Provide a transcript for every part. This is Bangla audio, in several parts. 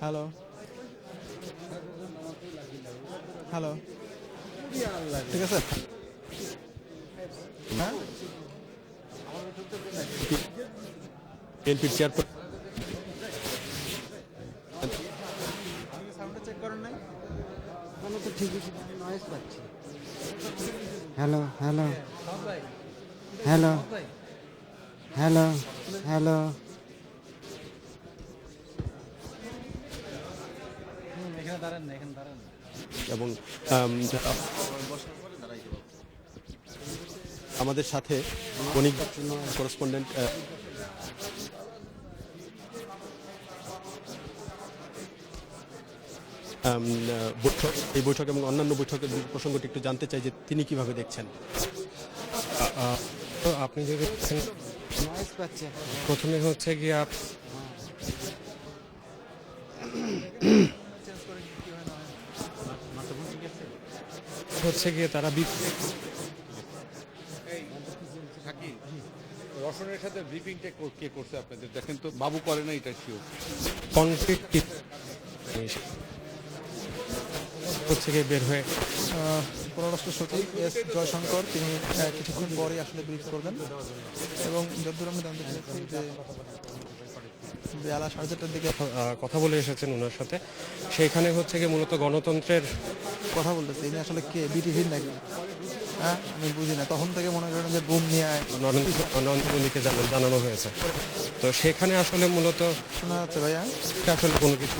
হ্যালো হ্যালো ঠিক আছে? হ্যাঁ? সাউন্ডটা চেক করেন নাই? তাহলে তো ঠিকই নয়েজ পাচ্ছি। Hello hello hello hello hello এবং আমাদের সাথে বণিক করেসপন্ডেন্ট বৈঠক এই বৈঠক এবং অন্যান্য বৈঠকের প্রসঙ্গটি একটু জানতে চাই যে তিনি কীভাবে দেখছেন? আপনি যদি প্রথমে হচ্ছে গিয়ে আপ- হচ্ছে গিয়ে তারা রসনের সাথে ব্রিফিংটা কে করছে আপনাদের? দেখেন তো বাবু করে না এটা শিওর কনক্রিট কি- হচ্ছে গিয়ে বের হয়ে পররাষ্ট্র সচিব এস জয়শঙ্কর তিনি কিছুক্ষণ পরেই আসলে ব্রিফ করবেন। এবং যতদূর আমি জানতে পেরেছি যে বেলা সাড়ে চারটার দিকে কথা বলে এসেছেন ওনার সাথে। সেইখানে হচ্ছে গিয়ে মূলত গণতন্ত্রের কথা বলতেছে। ইনি আসলে কে? বিটিভির নাকি? হ্যাঁ আমি বুঝি না। তখন থেকে মনে করেন যে বুম নিয়ে নরেন্দ্র জানানো হয়েছে। তো সেখানে আসলে মূলত শোনা যাচ্ছে ভাইয়া। আসলে কোনো কিছু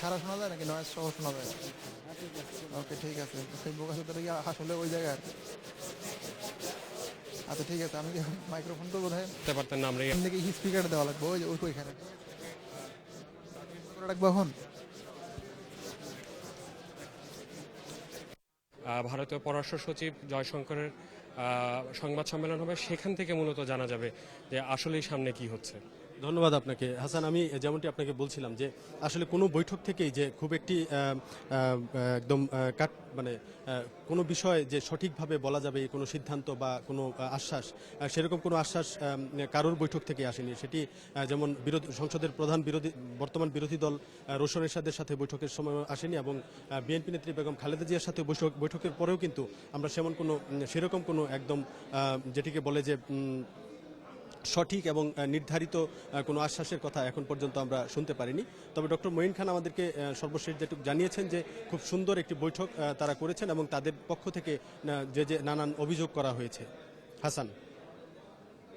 সারা শোনা যায় নাকি? নয়েজ সহ শোনা যায়? ওকে ঠিক আছে। সেই বোকা সুতরাং আসলে ওই জায়গায় আচ্ছা ঠিক আছে আমি মাইক্রোফোন তো বোধ হয় পারতেন না আমরা এখান থেকে স্পিকার দেওয়া লাগবে। ওই যে ওই ওইখানে। রাখব এখন? ভারতীয় পররাষ্ট্র সচিব জয়শঙ্করের সংবাদ সম্মেলন হবে। সেখান থেকে মূলত জানা যাবে যে আসলেই সামনে কি হচ্ছে। ধন্যবাদ আপনাকে। হাসান, আমি যেমনটি আপনাকে বলছিলাম যে, আসলে কোনো বৈঠক থেকেই যে খুব একটি একদম কাট মানে কোনো বিষয় যে সঠিকভাবে বলা যাবে, কোনো সিদ্ধান্ত বা কোনো আশ্বাস সেরকম কোনো আশ্বাস কারোর বৈঠক থেকে আসেনি। সেটি যেমন বিরোধী, সংসদের প্রধান বিরোধী, বর্তমান বিরোধী দল রোশন এরশাদের সাথে বৈঠকের সময় আসেনি এবং বিএনপি নেত্রী বেগম খালেদা জিয়ার সাথে বৈঠক, বৈঠকের পরেও কিন্তু আমরা সেমন কোনো সেরকম কোনো একদম যেটিকে বলে যে সঠিক এবং নির্ধারিত কোনো আশ্বাসের কথা এখন পর্যন্ত আমরা শুনতে পারিনি। তবে ডক্টর মঈন খান আমাদেরকে সর্বশেষ যেটুকু জানিয়েছেন যে, খুব সুন্দর একটি বৈঠক তারা করেছেন এবং তাদের পক্ষ থেকে যে যে নানান অভিযোগ করা হয়েছে। হাসান।